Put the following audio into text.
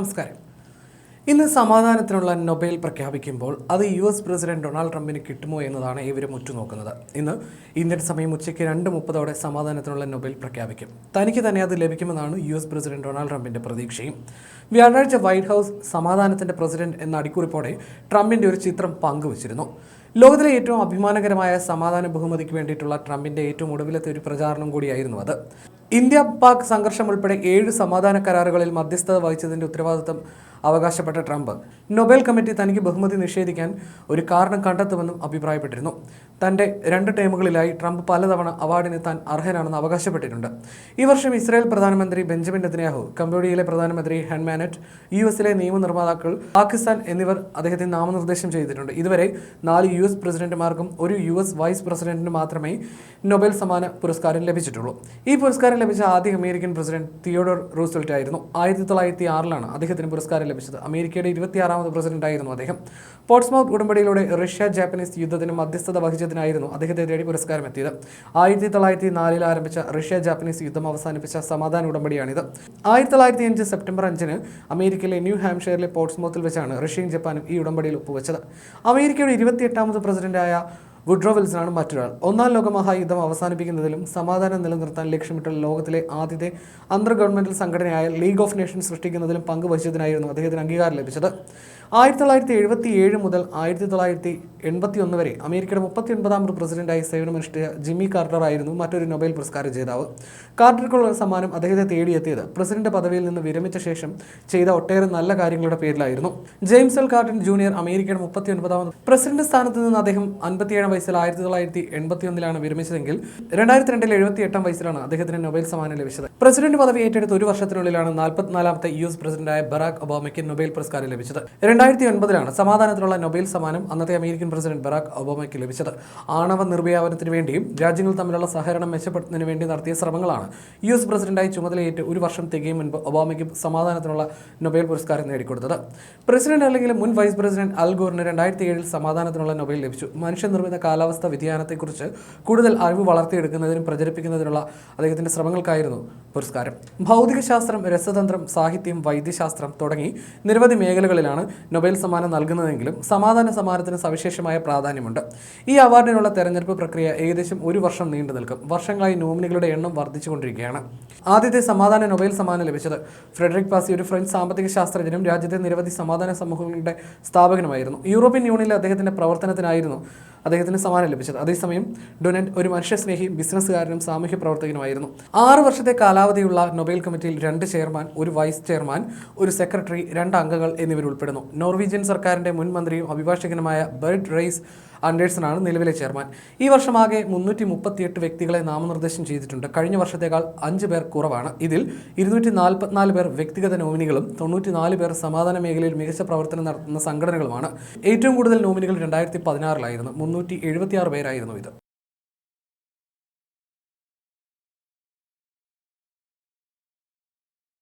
നമസ്കാരം. ഇന്ന് സമാധാനത്തിനുള്ള നൊബേൽ പ്രഖ്യാപിക്കുമ്പോൾ അത് യു എസ് പ്രസിഡന്റ് ഡൊണാൾഡ് ട്രംപിന് കിട്ടുമോ എന്നതാണ് ഏവരും ഉറ്റുനോക്കുന്നത്. ഇന്ന് ഇന്ത്യൻ സമയം ഉച്ചയ്ക്ക് രണ്ട് മുപ്പതോടെ സമാധാനത്തിനുള്ള നൊബേൽ പ്രഖ്യാപിക്കും. തനിക്ക് തന്നെ അത് ലഭിക്കുമെന്നാണ് യു എസ് പ്രസിഡന്റ് ഡൊണാൾഡ് ട്രംപിന്റെ പ്രതീക്ഷയും. വ്യാഴാഴ്ച വൈറ്റ് ഹൗസ് സമാധാനത്തിന്റെ പ്രസിഡന്റ് എന്ന അടിക്കുറിപ്പോടെ ട്രംപിന്റെ ഒരു ചിത്രം പങ്കുവച്ചിരുന്നു. ലോകത്തിലെ ഏറ്റവും അഭിമാനകരമായ സമാധാന ബഹുമതിക്ക് വേണ്ടിയിട്ടുള്ള ട്രംപിന്റെ ഏറ്റവും ഒടുവിലത്തെ ഒരു പ്രചാരണം കൂടിയായിരുന്നു അത്. ഇന്ത്യ പാക് സംഘർഷം ഉൾപ്പെടെ ഏഴ് സമാധാന കരാറുകളിൽ മധ്യസ്ഥത വഹിച്ചതിന്റെ ഉത്തരവാദിത്തം അവകാശപ്പെട്ട ട്രംപ്. നൊബേൽ കമ്മിറ്റി തനിക്ക് ബഹുമതി നിഷേധിക്കാൻ ഒരു കാരണം കണ്ടെത്തുമെന്നും അഭിപ്രായപ്പെട്ടിരുന്നു. തന്റെ രണ്ട് ടൈമുകളിലായി ട്രംപ് പലതവണ അവാർഡിന് താൻ അർഹനാണെന്ന് അവകാശപ്പെട്ടിട്ടുണ്ട്. ഈ വർഷം ഇസ്രായേൽ പ്രധാനമന്ത്രി ബെഞ്ചമിൻ നെതന്യാഹു കംബോഡിയയിലെ പ്രധാനമന്ത്രി ഹെൻമാനറ്റ് യു എസിലെ നിയമനിർമ്മാതാക്കൾ പാകിസ്ഥാൻ എന്നിവർ അദ്ദേഹത്തെ നാമനിർദ്ദേശം ചെയ്തിട്ടുണ്ട്. ഇതുവരെ നാല് യു എസ് പ്രസിഡന്റുമാർക്കും ഒരു യു എസ് വൈസ് പ്രസിഡന്റിനും മാത്രമേ നൊബേൽ സമ്മാന പുരസ്കാരം ലഭിച്ചിട്ടുള്ളൂ. ഈ പുരസ്കാരം ലഭിച്ച ആദ്യ അമേരിക്കൻ പ്രസിഡന്റ് തിയോഡോർ റൂസ്വെൽറ്റ് ആയിരുന്നു. ആയിരത്തി തൊള്ളായിരത്തി ആറിലാണ് അദ്ദേഹത്തിന് പുരസ്കാരം ലഭിച്ചത്. അമേരിക്കയുടെ ഇരുപത്തിയാറാമത് പ്രസിഡന്റ് ആയിരുന്നു അദ്ദേഹം. പോട്ട്സ്മൗത്ത് ഉടമ്പടിയിലൂടെ റഷ്യ ജാപ്പനീസ് യുദ്ധത്തിന് മധ്യസ്ഥത വഹിച്ചതിനായിരുന്നു അദ്ദേഹത്തെ തേടി പുരസ്കാരം എത്തിയത്. ആയിരത്തി തൊള്ളായിരത്തി നാലിൽ ആരംഭിച്ച റഷ്യ ജാപ്പനീസ് യുദ്ധം അവസാനിപ്പിച്ച സമാധാന ഉടമ്പടിയാണിത്. ആയിരത്തി തൊള്ളായിരത്തി അഞ്ച് സെപ്റ്റംബർ അഞ്ചിന് അമേരിക്കയിലെ ന്യൂ ഹാംഷയറിലെ പോട്ട്സ്മൗത്തിൽ വെച്ചാണ് റഷ്യയും ജപ്പാനും ഈ ഉടമ്പടിയിൽ ഒപ്പുവെച്ചത്. അമേരിക്കയുടെ ഇരുപത്തിയെട്ടാമത് പ്രസിഡന്റായ വുഡ്രോ വിൽസണാണ് മറ്റൊരാൾ. ഒന്നാം ലോകമഹായുദ്ധം അവസാനിപ്പിക്കുന്നതിലും സമാധാനം നിലനിർത്താൻ ലക്ഷ്യമിട്ടുള്ള ലോകത്തിലെ ആദ്യത്തെ അന്തർ ഗവൺമെന്റൽ സംഘടനയായ ലീഗ് ഓഫ് നേഷൻ സൃഷ്ടിക്കുന്നതിലും പങ്കുവഹിച്ചതിനായിരുന്നു അദ്ദേഹത്തിന് അംഗീകാരം ലഭിച്ചത്. ആയിരത്തി തൊള്ളായിരത്തി എഴുപത്തി ഏഴ് മുതൽ ആയിരത്തി തൊള്ളായിരത്തി എൺപത്തി ഒന്ന് വരെ അമേരിക്കയുടെ മുപ്പത്തി ഒൻപതാമത് പ്രസിഡന്റായി സേവനമനുഷ്ഠിച്ച ജിമ്മി കാർട്ടർ ആയിരുന്നു മറ്റൊരു നൊബേൽ പുരസ്കാര ജേതാവ്. കാർട്ടർക്കുള്ള സമ്മാനം അദ്ദേഹത്തെ തേടിയെത്തിയത്. പ്രസിഡന്റ് പദവിയിൽ നിന്ന് വിരമിച്ച ശേഷം ചെയ്ത ഒട്ടേറെ നല്ല കാര്യങ്ങളുടെ പേരിലായിരുന്നു. ജെയിംസ് എൽ കാർട്ടൻ ജൂനിയർ അമേരിക്കയുടെ മുപ്പത്തി ഒൻപതാമത് പ്രസിഡന്റ് സ്ഥാനത്ത് നിന്ന് അദ്ദേഹം അൻപത്തിയേഴാം വയസ്സിൽ ആയിരത്തി തൊള്ളായിരത്തി എൺപത്തി ഒന്നിലാണ് വിരമിച്ചതെങ്കിൽ രണ്ടായിരത്തി രണ്ടിൽ എഴുപത്തി എട്ടാം വയസ്സിലാണ് അദ്ദേഹത്തിന് നൊബേൽ സമ്മാനം ലഭിച്ചത്. പ്രസിഡന്റ് പദവി ഏറ്റെടുത്ത് ഒരു വർഷത്തിനുള്ളിലാണ് നാൽപ്പത്തിനാലാമത്തെ യു എസ് പ്രസിഡന്റായ ബറാക് ഒബാമയ്ക്ക് നൊബേൽ പുരസ്കാരം ലഭിച്ചത്. രണ്ടായിരത്തി ഒൻപതിലാണ് സമാധാനത്തിനുള്ള നൊബേൽ സമ്മാനം അന്നത്തെ അമേരിക്കൻ പ്രസിഡന്റ് ബറാക് ഒബാമയ്ക്ക് ലഭിച്ചത്. ആണവ നിർവ്യാപനത്തിന് വേണ്ടിയും രാജ്യങ്ങൾ തമ്മിലുള്ള സഹകരണം മെച്ചപ്പെടുത്തുന്നതിന് വേണ്ടി നടത്തിയ ശ്രമങ്ങളാണ് യു എസ് പ്രസിഡന്റായി ചുമതലയേറ്റ് ഒരു വർഷം തികയും മുൻപ് ഒബാമയ്ക്ക് സമാധാനത്തിനുള്ള നൊബേൽ പുരസ്കാരം നേടിക്കൊടുത്തത്. പ്രസിഡന്റ് അല്ലെങ്കിൽ മുൻ വൈസ് പ്രസിഡന്റ് അൽഗോറിന് രണ്ടായിരത്തി ഏഴിൽ സമാധാനത്തിനുള്ള നൊബേൽ ലഭിച്ചു. മനുഷ്യനിർമ്മിത കാലാവസ്ഥ വ്യതിയാനത്തെക്കുറിച്ച് കൂടുതൽ അറിവ് വളർത്തിയെടുക്കുന്നതിനും പ്രചരിപ്പിക്കുന്നതിനുള്ള അദ്ദേഹത്തിന്റെ ശ്രമങ്ങൾക്കായിരുന്നു പുരസ്കാരം. ഭൗതികശാസ്ത്രം രസതന്ത്രം സാഹിത്യം വൈദ്യശാസ്ത്രം തുടങ്ങി നിരവധി മേഖലകളിലാണ് നൊബേൽ സമ്മാനം നൽകുന്നതെങ്കിലും സമാധാന സമ്മാനത്തിന് സവിശേഷമായ പ്രാധാന്യമുണ്ട്. ഈ അവാർഡിനുള്ള തെരഞ്ഞെടുപ്പ് പ്രക്രിയ ഏകദേശം ഒരു വർഷം നീണ്ടു നിൽക്കും. വർഷങ്ങളായി നോമിനികളുടെ എണ്ണം വർദ്ധിച്ചുകൊണ്ടിരിക്കുകയാണ്. ആദ്യത്തെ സമാധാന നൊബേൽ സമ്മാനം ലഭിച്ചത് ഫ്രെഡറിക് പാസി ഒരു ഫ്രഞ്ച് സാമ്പത്തിക ശാസ്ത്രജ്ഞനും രാജ്യത്തെ നിരവധി സമാധാന സമൂഹങ്ങളുടെ സ്ഥാപകനുമായിരുന്നു. യൂറോപ്യൻ യൂണിയനിലെ അദ്ദേഹത്തിന്റെ പ്രവർത്തനത്തിനായിരുന്നു അദ്ദേഹത്തിന് സമ്മാനം ലഭിച്ചത്. അതേസമയം ഡൊനന്റ് ഒരു മനുഷ്യസ്നേഹിയും ബിസിനസ്സുകാരനും സാമൂഹ്യ പ്രവർത്തകനുമായിരുന്നു. ആറ് വർഷത്തെ കാലാവധിയുള്ള നൊബേൽ കമ്മിറ്റിയിൽ രണ്ട് ചെയർമാൻ ഒരു വൈസ് ചെയർമാൻ ഒരു സെക്രട്ടറി രണ്ട് അംഗങ്ങൾ എന്നിവരുൾപ്പെടുന്നു. നോർവീജിയൻ സർക്കാരിന്റെ മുൻ മന്ത്രിയും അഭിഭാഷകനുമായ ബെർഡ് റെയ്സ് ആൻഡേഴ്സണാണ് നിലവിലെ ചെയർമാൻ. ഈ വർഷം ആകെ മുന്നൂറ്റി മുപ്പത്തിയെട്ട് വ്യക്തികളെ നാമനിർദ്ദേശം ചെയ്തിട്ടുണ്ട്. കഴിഞ്ഞ വർഷത്തേക്കാൾ അഞ്ച് പേർ കുറവാണ്. ഇതിൽ ഇരുന്നൂറ്റി നാൽപ്പത്തിനാല് പേർ വ്യക്തിഗത നോമിനികളും തൊണ്ണൂറ്റിനാല് പേർ സമാധാന മേഖലയിൽ മികച്ച പ്രവർത്തനം നടത്തുന്ന സംഘടനകളുമാണ്. ഏറ്റവും കൂടുതൽ നോമിനികൾ രണ്ടായിരത്തി പതിനാറിലായിരുന്നു മുന്നൂറ്റി എഴുപത്തിയാറ് പേരായിരുന്നു ഇത്.